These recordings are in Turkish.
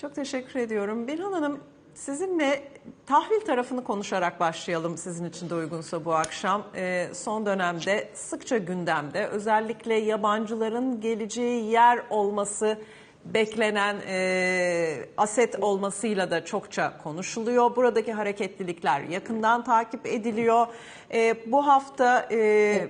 Çok teşekkür ediyorum. Birhan Hanım sizinle tahvil tarafını konuşarak başlayalım sizin için de uygunsa bu akşam. Ee, son dönemde sıkça gündemde özellikle yabancıların geleceği yer olması beklenen e, aset olmasıyla da çokça konuşuluyor. Buradaki hareketlilikler yakından takip ediliyor. E, bu hafta... E,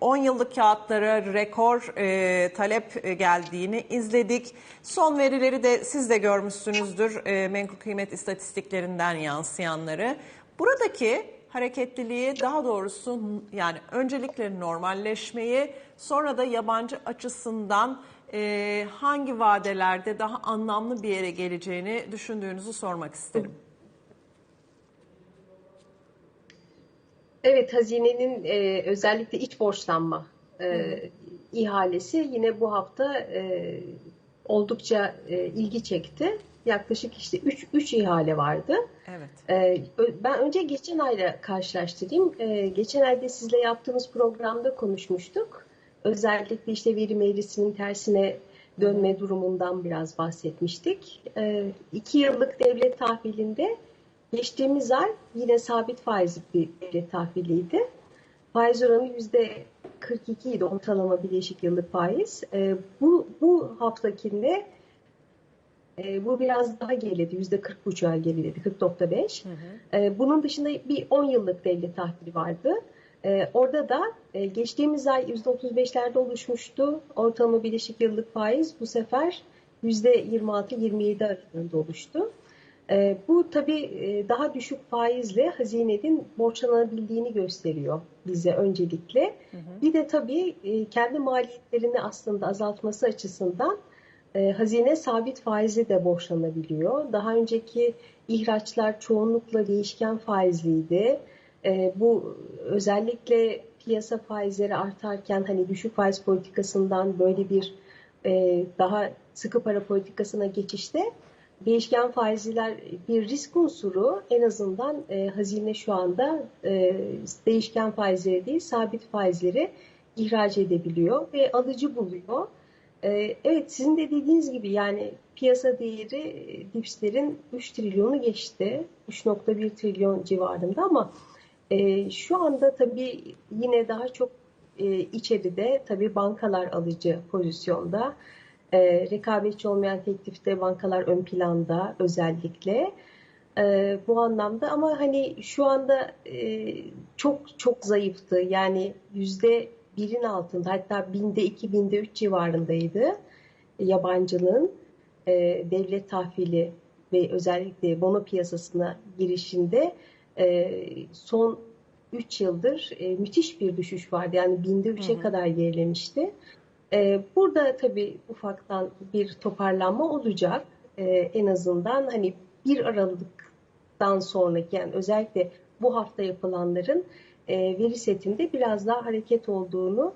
10 yıllık kağıtlara rekor e, talep geldiğini izledik. Son verileri de siz de görmüşsünüzdür e, menkul kıymet istatistiklerinden yansıyanları. Buradaki hareketliliği daha doğrusu yani öncelikle normalleşmeyi sonra da yabancı açısından e, hangi vadelerde daha anlamlı bir yere geleceğini düşündüğünüzü sormak isterim. Evet, hazinenin e, özellikle iç borçlanma e, ihalesi yine bu hafta e, oldukça e, ilgi çekti. Yaklaşık işte 3 3 ihale vardı. Evet. E, ben önce geçen ayla karşılaştırayım. E, geçen ayda sizle yaptığımız programda konuşmuştuk. Özellikle işte verim eğrisinin tersine dönme durumundan biraz bahsetmiştik. E, iki yıllık devlet tahvilinde Geçtiğimiz ay yine sabit faizli bir devlet tahviliydi. Faiz oranı yüzde 42 idi ortalama bileşik yıllık faiz. E, bu, bu haftakinde e, bu biraz daha geriledi. Yüzde 40,5'a geriledi. 40.5. E, bunun dışında bir 10 yıllık devlet tahvili vardı. E, orada da e, geçtiğimiz ay yüzde 35'lerde oluşmuştu. Ortalama bileşik yıllık faiz bu sefer yüzde 26-27 arasında oluştu. E, bu tabii e, daha düşük faizle hazinenin borçlanabildiğini gösteriyor bize öncelikle. Hı hı. Bir de tabii e, kendi maliyetlerini aslında azaltması açısından e, hazine sabit faizle de borçlanabiliyor. Daha önceki ihraçlar çoğunlukla değişken faizliydi. Bu özellikle piyasa faizleri artarken hani düşük faiz politikasından böyle bir daha sıkı para politikasına geçişte değişken faizler bir risk unsuru en azından e, hazine şu anda e, değişken faizleri değil sabit faizleri ihraç edebiliyor ve alıcı buluyor. E, evet sizin de dediğiniz gibi yani piyasa değeri e, dipslerin 3 trilyonu geçti. 3.1 trilyon civarında ama e, şu anda tabii yine daha çok e, içeride tabii bankalar alıcı pozisyonda. E, rekabetçi olmayan teklifte bankalar ön planda özellikle. E, bu anlamda ama hani şu anda e, çok çok zayıftı. Yani yüzde birin altında hatta binde iki, binde üç civarındaydı yabancının e, devlet tahvili ve özellikle bono piyasasına girişinde e, son 3 yıldır e, müthiş bir düşüş vardı. Yani binde 3'e kadar gerilemişti. Ee, burada tabii ufaktan bir toparlanma olacak. Ee, en azından hani bir Aralık'tan sonraki yani özellikle bu hafta yapılanların e, veri setinde biraz daha hareket olduğunu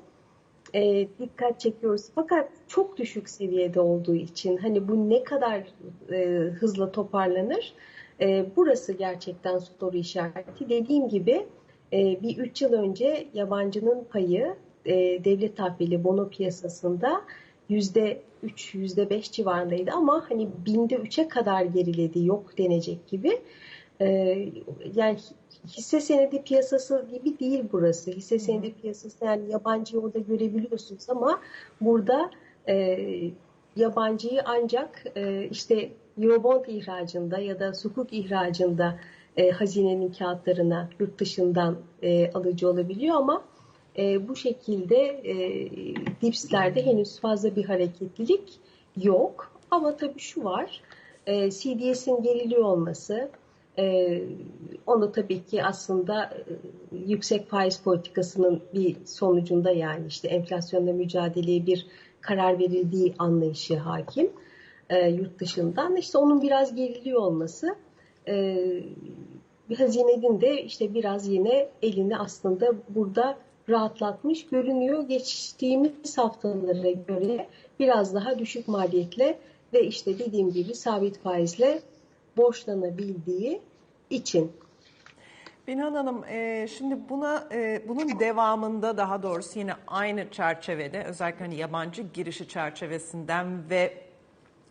e, dikkat çekiyoruz. Fakat çok düşük seviyede olduğu için hani bu ne kadar e, hızla toparlanır? burası gerçekten soru işareti. Dediğim gibi bir 3 yıl önce yabancının payı e, devlet tahvili bono piyasasında yüzde 3, yüzde 5 civarındaydı ama hani binde 3'e kadar geriledi yok denecek gibi. E, yani hisse senedi piyasası gibi değil burası. Hisse senedi piyasası yani yabancıyı orada görebiliyorsunuz ama burada e, yabancıyı ancak e, işte Eurobond ihracında ya da sukuk ihracında e, hazinenin kağıtlarına yurt dışından e, alıcı olabiliyor ama e, bu şekilde e, dipslerde henüz fazla bir hareketlilik yok. Ama tabii şu var, e, CDS'in geriliyor olması, e, onu tabii ki aslında e, yüksek faiz politikasının bir sonucunda yani işte enflasyonla mücadeleye bir karar verildiği anlayışı hakim e, yurt dışından. işte onun biraz geriliyor olması e, hazinenin de işte biraz yine elini aslında burada rahatlatmış görünüyor. Geçtiğimiz haftalara göre biraz daha düşük maliyetle ve işte dediğim gibi sabit faizle borçlanabildiği için. Binhan Hanım, e, şimdi buna e, bunun devamında daha doğrusu yine aynı çerçevede özellikle hani yabancı girişi çerçevesinden ve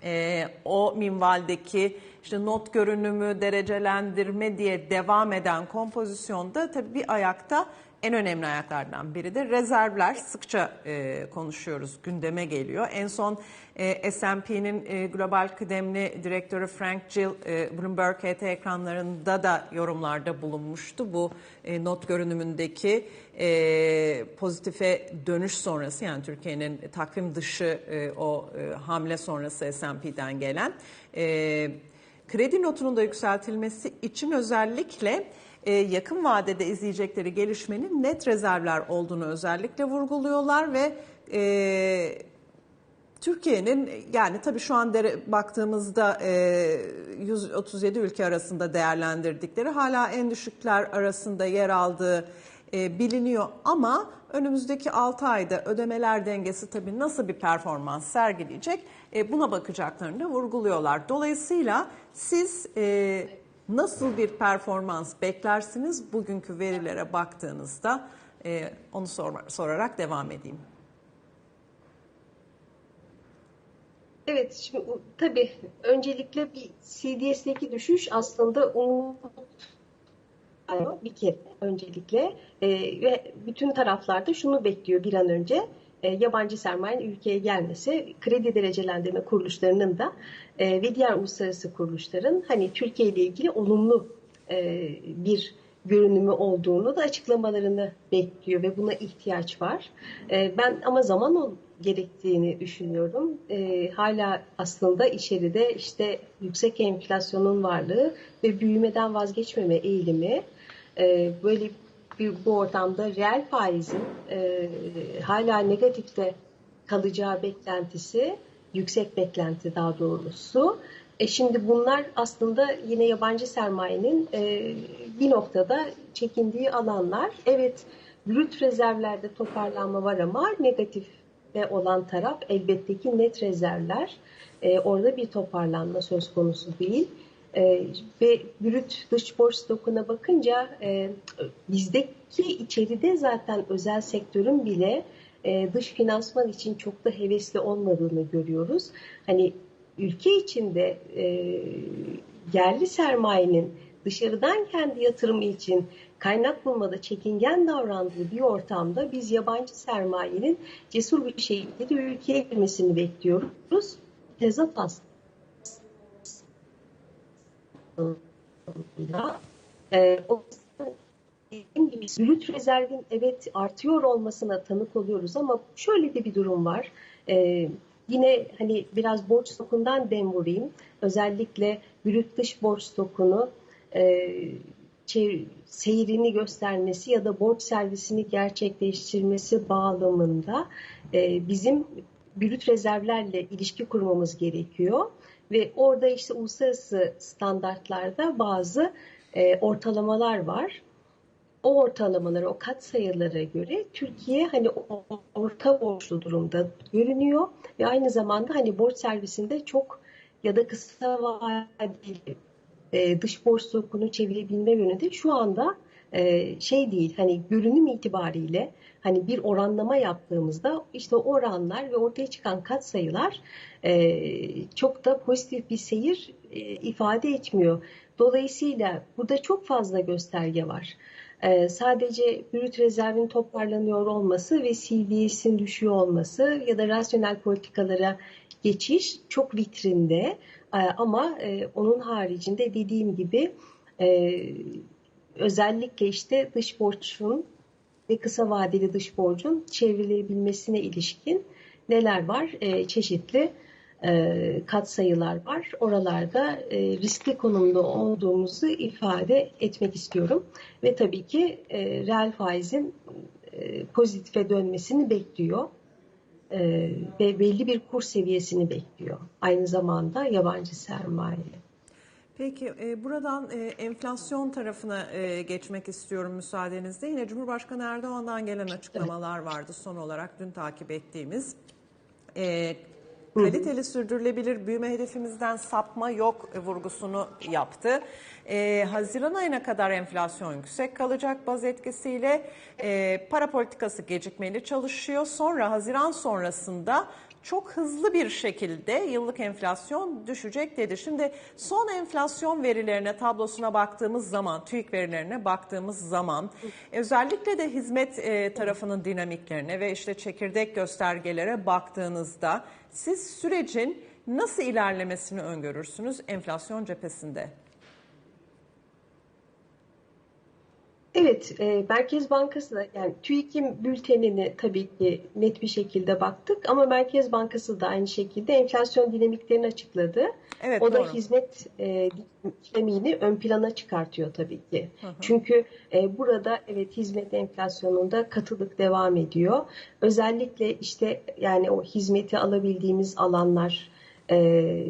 e, o minvaldeki işte not görünümü, derecelendirme diye devam eden kompozisyonda tabii bir ayakta en önemli ayaklardan biri de rezervler. Sıkça e, konuşuyoruz, gündeme geliyor. En son e, S&P'nin e, global kıdemli direktörü Frank Gill, e, Bloomberg HT ekranlarında da yorumlarda bulunmuştu. Bu e, not görünümündeki e, pozitife dönüş sonrası yani Türkiye'nin takvim dışı e, o e, hamle sonrası S&P'den gelen e, kredi notunun da yükseltilmesi için özellikle yakın vadede izleyecekleri gelişmenin net rezervler olduğunu özellikle vurguluyorlar ve e, Türkiye'nin yani tabii şu an dere, baktığımızda e, 137 ülke arasında değerlendirdikleri hala en düşükler arasında yer aldığı e, biliniyor ama önümüzdeki 6 ayda ödemeler dengesi tabii nasıl bir performans sergileyecek e, buna bakacaklarını da vurguluyorlar. Dolayısıyla siz e, nasıl bir performans beklersiniz? Bugünkü verilere baktığınızda e, onu sor, sorarak devam edeyim. Evet, şimdi tabii öncelikle bir CDS'deki düşüş aslında umut bir kere öncelikle. E, ve bütün taraflarda şunu bekliyor bir an önce e, yabancı sermayenin ülkeye gelmesi, kredi derecelendirme kuruluşlarının da ve diğer uluslararası kuruluşların hani Türkiye ile ilgili olumlu e, bir görünümü olduğunu da açıklamalarını bekliyor ve buna ihtiyaç var. E, ben ama zaman gerektiğini düşünüyorum. E, hala aslında içeride işte yüksek enflasyonun varlığı ve büyümeden vazgeçmeme eğilimi böyle bir, bu ortamda reel faizin e, hala negatifte kalacağı beklentisi, yüksek beklenti daha doğrusu. E şimdi bunlar aslında yine yabancı sermayenin e, bir noktada çekindiği alanlar. Evet, brüt rezervlerde toparlanma var ama negatif olan taraf elbette ki net rezervler. E, orada bir toparlanma söz konusu değil. E, ve brüt dış borç stokuna bakınca e, bizdeki içeride zaten özel sektörün bile e, dış finansman için çok da hevesli olmadığını görüyoruz. Hani ülke içinde e, yerli sermayenin dışarıdan kendi yatırımı için kaynak bulmada çekingen davrandığı bir ortamda biz yabancı sermayenin cesur bir şekilde ülkeye girmesini bekliyoruz. Tezat aslında e, o dediğim brüt rezervin evet artıyor olmasına tanık oluyoruz ama şöyle de bir durum var. E, yine hani biraz borç stokundan dem vurayım. Özellikle brüt dış borç stokunu e, seyrini göstermesi ya da borç servisini gerçekleştirmesi bağlamında e, bizim brüt rezervlerle ilişki kurmamız gerekiyor. Ve orada işte uluslararası standartlarda bazı e, ortalamalar var. O ortalamalara, o kat sayılara göre Türkiye hani orta borçlu durumda görünüyor ve aynı zamanda hani borç servisinde çok ya da kısa vadeli e, dış borç stokunu çevirebilme yönünde şu anda e, şey değil hani görünüm itibariyle hani bir oranlama yaptığımızda işte oranlar ve ortaya çıkan kat sayılar e, çok da pozitif bir seyir e, ifade etmiyor. Dolayısıyla burada çok fazla gösterge var. E, sadece brüt rezervin toparlanıyor olması ve CDS'in düşüyor olması ya da rasyonel politikalara geçiş çok vitrinde ama onun haricinde dediğim gibi özellikle işte dış borçun ve kısa vadeli dış borcun çevrilebilmesine ilişkin neler var? E, çeşitli e, katsayılar var. Oralarda e, riskli konumda olduğumuzu ifade etmek istiyorum. Ve tabii ki e, reel faizin e, pozitife dönmesini bekliyor. E, ve belli bir kur seviyesini bekliyor. Aynı zamanda yabancı sermaye. Peki e, buradan e, enflasyon tarafına e, geçmek istiyorum müsaadenizle. Yine Cumhurbaşkanı Erdoğan'dan gelen açıklamalar vardı son olarak dün takip ettiğimiz. E, kaliteli sürdürülebilir büyüme hedefimizden sapma yok vurgusunu yaptı. E, Haziran ayına kadar enflasyon yüksek kalacak baz etkisiyle e, para politikası gecikmeli çalışıyor. Sonra Haziran sonrasında çok hızlı bir şekilde yıllık enflasyon düşecek dedi. Şimdi son enflasyon verilerine, tablosuna baktığımız zaman, TÜİK verilerine baktığımız zaman özellikle de hizmet e, tarafının dinamiklerine ve işte çekirdek göstergelere baktığınızda siz sürecin nasıl ilerlemesini öngörürsünüz enflasyon cephesinde? Evet, e, Merkez Bankası da yani TÜİK'in bültenini tabii ki net bir şekilde baktık ama Merkez Bankası da aynı şekilde enflasyon dinamiklerini açıkladı. Evet, o da doğru. hizmet e, dinamiğini ön plana çıkartıyor tabii ki. Çünkü e, burada evet hizmet enflasyonunda katılık devam ediyor. Özellikle işte yani o hizmeti alabildiğimiz alanlar e,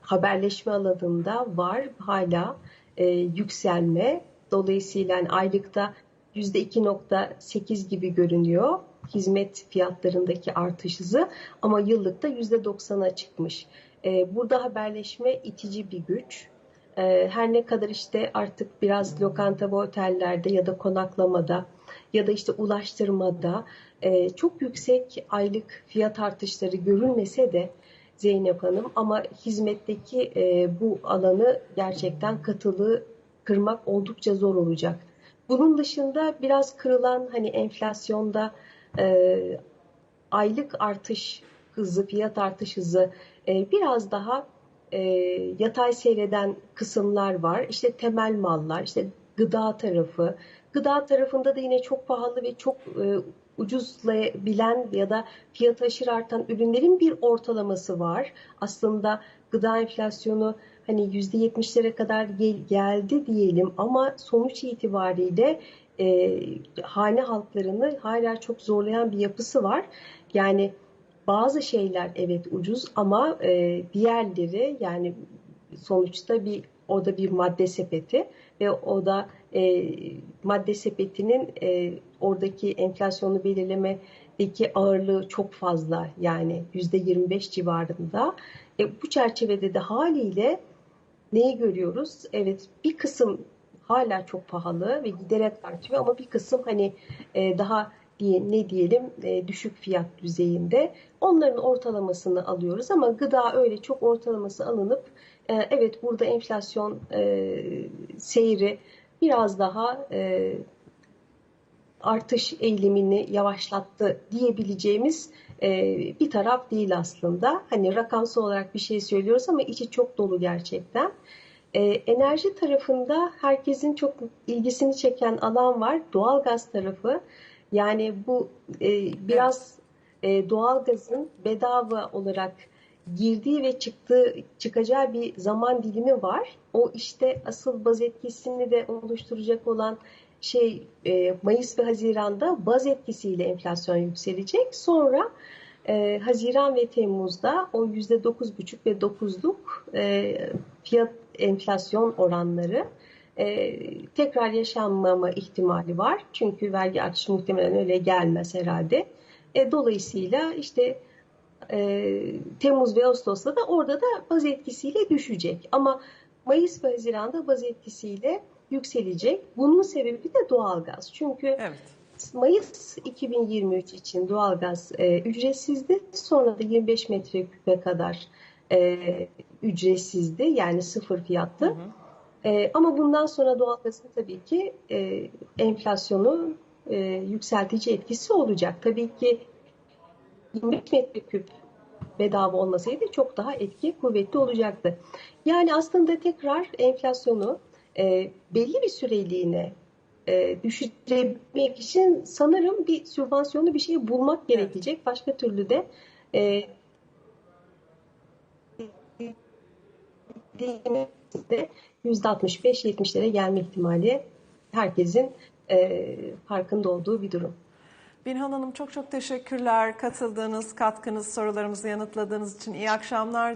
haberleşme alanında var hala e, yükselme. Dolayısıyla yani aylıkta %2.8 gibi görünüyor hizmet fiyatlarındaki artış hızı ama yıllıkta %90'a çıkmış. Ee, burada haberleşme itici bir güç. Ee, her ne kadar işte artık biraz lokanta ve otellerde ya da konaklamada ya da işte ulaştırmada e, çok yüksek aylık fiyat artışları görülmese de Zeynep Hanım ama hizmetteki e, bu alanı gerçekten katılığı kırmak oldukça zor olacak. Bunun dışında biraz kırılan hani enflasyonda e, aylık artış hızı, fiyat artış hızı e, biraz daha e, yatay seyreden kısımlar var. İşte temel mallar, işte gıda tarafı. Gıda tarafında da yine çok pahalı ve çok e, ucuzlayabilen ya da fiyatı aşırı artan ürünlerin bir ortalaması var. Aslında gıda enflasyonu hani %70'lere kadar gel, geldi diyelim ama sonuç itibariyle e, hane halklarını hala çok zorlayan bir yapısı var. Yani bazı şeyler evet ucuz ama e, diğerleri yani sonuçta bir o da bir madde sepeti ve o da e, madde sepetinin e, oradaki enflasyonu belirlemedeki ağırlığı çok fazla yani %25 civarında. E, bu çerçevede de haliyle neyi görüyoruz? Evet bir kısım hala çok pahalı ve giderek artıyor ama bir kısım hani e, daha diye ne diyelim e, düşük fiyat düzeyinde onların ortalamasını alıyoruz ama gıda öyle çok ortalaması alınıp e, evet burada enflasyon e, seyri biraz daha e, artış eğilimini yavaşlattı diyebileceğimiz bir taraf değil aslında. Hani rakamsal olarak bir şey söylüyoruz ama içi çok dolu gerçekten. E, enerji tarafında herkesin çok ilgisini çeken alan var. Doğalgaz tarafı. Yani bu e, biraz e, doğalgazın bedava olarak girdiği ve çıktığı çıkacağı bir zaman dilimi var. O işte asıl baz etkisini de oluşturacak olan şey e, Mayıs ve Haziran'da baz etkisiyle enflasyon yükselecek. Sonra e, Haziran ve Temmuz'da o yüzde dokuz buçuk ve dokuzluk e, fiyat enflasyon oranları e, tekrar yaşanmama ihtimali var. Çünkü vergi artışı muhtemelen öyle gelmez herhalde. E, dolayısıyla işte e, Temmuz ve Ağustos'ta da orada da baz etkisiyle düşecek. Ama Mayıs ve Haziran'da baz etkisiyle yükselecek. Bunun sebebi de doğalgaz. Çünkü Evet. Mayıs 2023 için doğalgaz e, ücretsizdi. Sonra da 25 metreküpe kadar e, ücretsizdi. Yani sıfır fiyatlı. E, ama bundan sonra doğalgazın tabii ki e, enflasyonu e, yükseltici etkisi olacak. Tabii ki 25 metreküp bedava olmasaydı çok daha etki kuvvetli olacaktı. Yani aslında tekrar enflasyonu e, belli bir süreliğine e, düşürebilmek için sanırım bir sübvansiyonu bir şey bulmak gerekecek. Başka türlü de e, %65-70'lere gelme ihtimali herkesin e, farkında olduğu bir durum. Binhan Hanım çok çok teşekkürler katıldığınız, katkınız, sorularımızı yanıtladığınız için iyi akşamlar